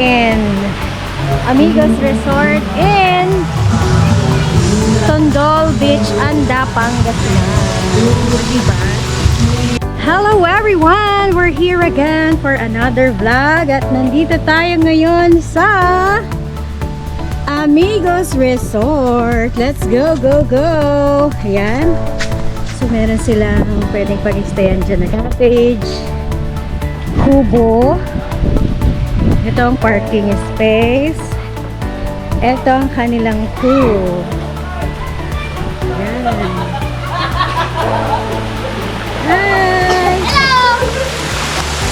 in Amigos Resort in Tondol Beach, Anda, Pangasinan. Diba? Hello everyone! We're here again for another vlog at nandito tayo ngayon sa Amigos Resort. Let's go, go, go! Ayan. So meron silang pwedeng pag-stayan dyan na cottage, kubo, ito ang parking space, ito ang kanilang pool. Ayan. Hi! Hello!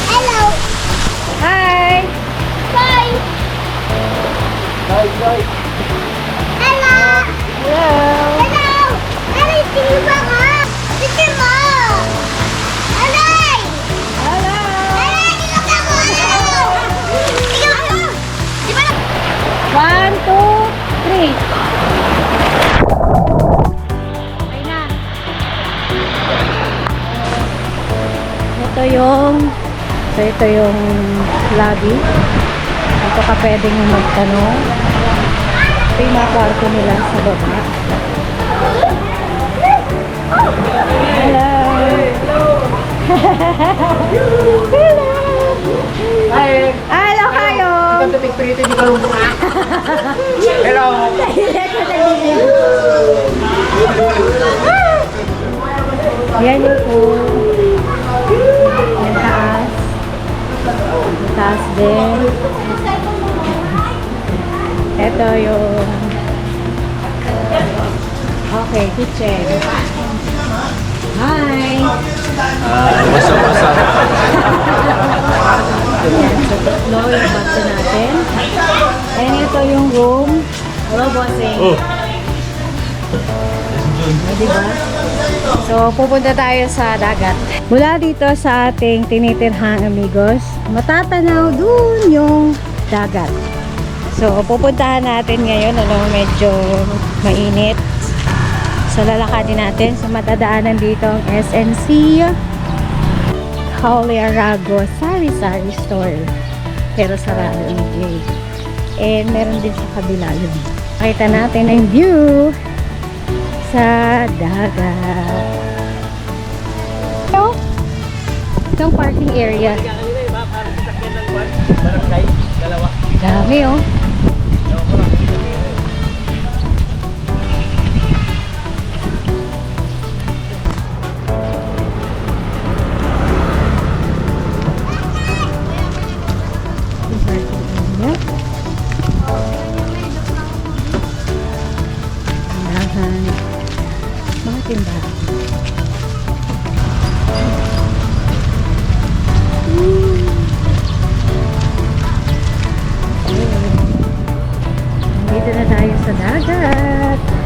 Hello! Hi! Bye! Hello! Hello! Ito yung so ito yung lobby. Dito ka pwedeng magtanong. Ito yung mga kwarto nila sa baba. Hello! Hello! Hi! Hello kayo! Welcome to Big Pretty di. Hello! Yan yung taas din. Ito yung Okay, kitchen. Hi! What's up, what's up? Yan, so tatlo yung bato natin. And ito yung room. Hello, bossing. Oh. O, diba? So, pupunta tayo sa dagat. Mula dito sa ating tinitirhang amigos, matatanaw dun yung dagat. So, pupuntahan natin ngayon, ano, medyo mainit. So, lalakadin natin. So, matadaanan dito ang SNC Holy Arago Sari Sari Store. Pero sarado ang gate. And meron din sa kabila yun. Makita natin ang view sa dagat. Ito, itong parking area. Dami oh. Mga tindahan. Dito na tayo sa dagat.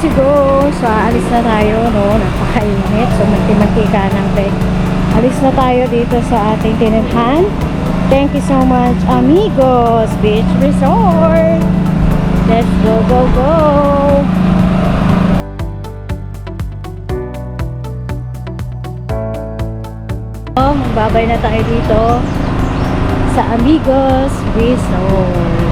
To go. So, alis na tayo, no? Napakainit. So, manti-mantika ng bag. Alis na tayo dito sa ating tinirhan. Thank you so much, amigos. Beach Resort. Let's go, go, go. Oh, magbabay na tayo dito sa Amigos Resort.